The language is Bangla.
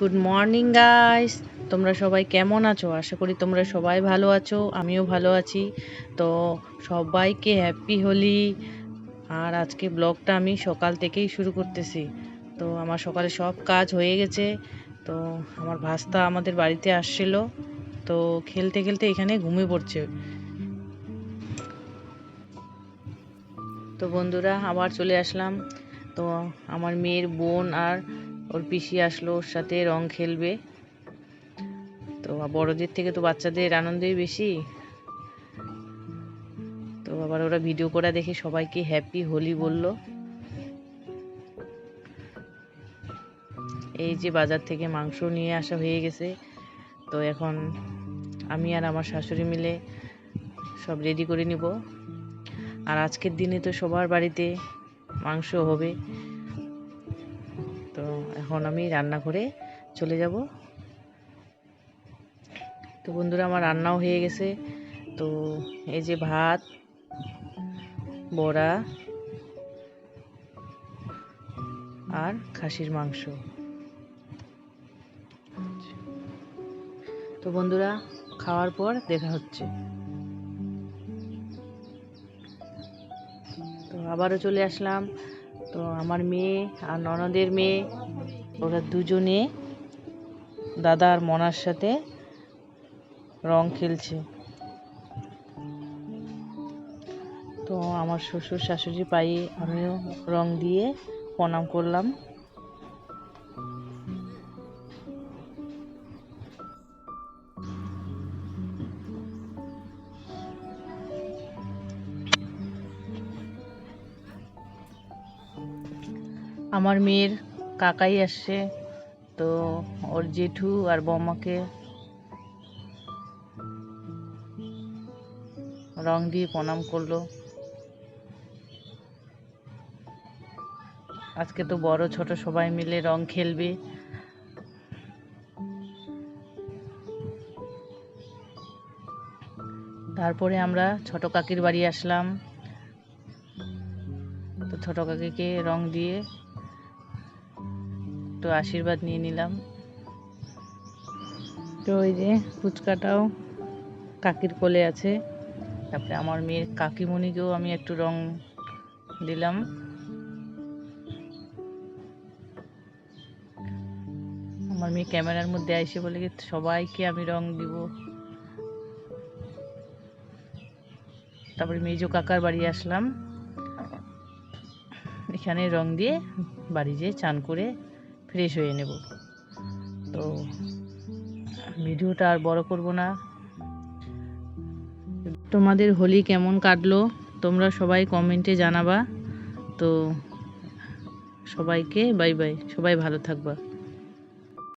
গুড মর্নিং গাইস তোমরা সবাই কেমন আছো? আশা করি তোমরা সবাই ভালো আছো, আমিও ভালো আছি। তো সবাইকে হ্যাপি হোলি আর আজকে ব্লগটা আমি সকাল থেকেই শুরু করতেছি। তো আমার সকালে সব কাজ হয়ে গেছে। তো আমার ভাস্তা আমাদের বাড়িতে আসছিল। তো খেলতে খেলতে এখানে ঘুমিয়ে পড়ছে। তো বন্ধুরা, আবার চলে আসলাম। তো আমার মেয়ের বোন আর ওর পিসি আসলো, ওর সাথে রং খেলবে। তো বড়দের থেকে তো বাচ্চাদের আনন্দই বেশি। তো আবার ওরা ভিডিও করা দেখে সবাইকে হ্যাপি হোলি বলল। এই যে বাজার থেকে মাংস নিয়ে আসা হয়ে গেছে। তো এখন আমি আর আমার শাশুড়ি মিলে সব রেডি করে নিব। আর আজকের দিনে তো সবার বাড়িতে মাংস হবে। তো এখন আমি রান্না করে চলে যাব। তো বন্ধুরা, আমার রান্নাও হয়ে গেছে। তো এই যে ভাত, বড়া আর খাসির মাংস। তো বন্ধুরা, খাওয়ার পর দেখা হচ্ছে। তো আবারও চলে আসলাম। তো আমার মেয়ে আর ননদের মেয়ে, ওরা দুজনে দাদা আর মনার সাথে রং খেলছে। তো আমার শ্বশুর, শাশুড়ি পায়ে আমিও রং দিয়ে প্রণাম করলাম। আমার মেয়ের কাকাই আসছে, তো ওর জেঠু আর বৌমাকে রং দিয়ে প্রণাম করল। আজকে তো বড় ছোট সবাই মিলে রং খেলবে। তারপরে আমরা ছোট কাকির বাড়ি আসলাম। তো ছোট কাকিকে রং দিয়ে একটু আশীর্বাদ নিয়ে নিলাম। তো ওই যে ফুচকাটাও কাকির কোলে আছে। তারপরে আমার মেয়ের কাকিমণিকেও আমি একটু রং দিলাম। আমার মেয়ে ক্যামেরার মধ্যে আইসে বলে কি, সবাইকে আমি রং দিব। তারপরে মেজো কাকার বাড়ি আসলাম। এখানে রং দিয়ে বাড়ি যেয়ে চান করে ফ্রেশ হয়ে নেব। তো, ভিডিওটা আর বড় করব না। তোমাদের হোলি কেমন কাটলো? তোমরা সবাই কমেন্টে জানাবা। তো, সবাইকে বাই বাই। সবাই ভালো থাকবা।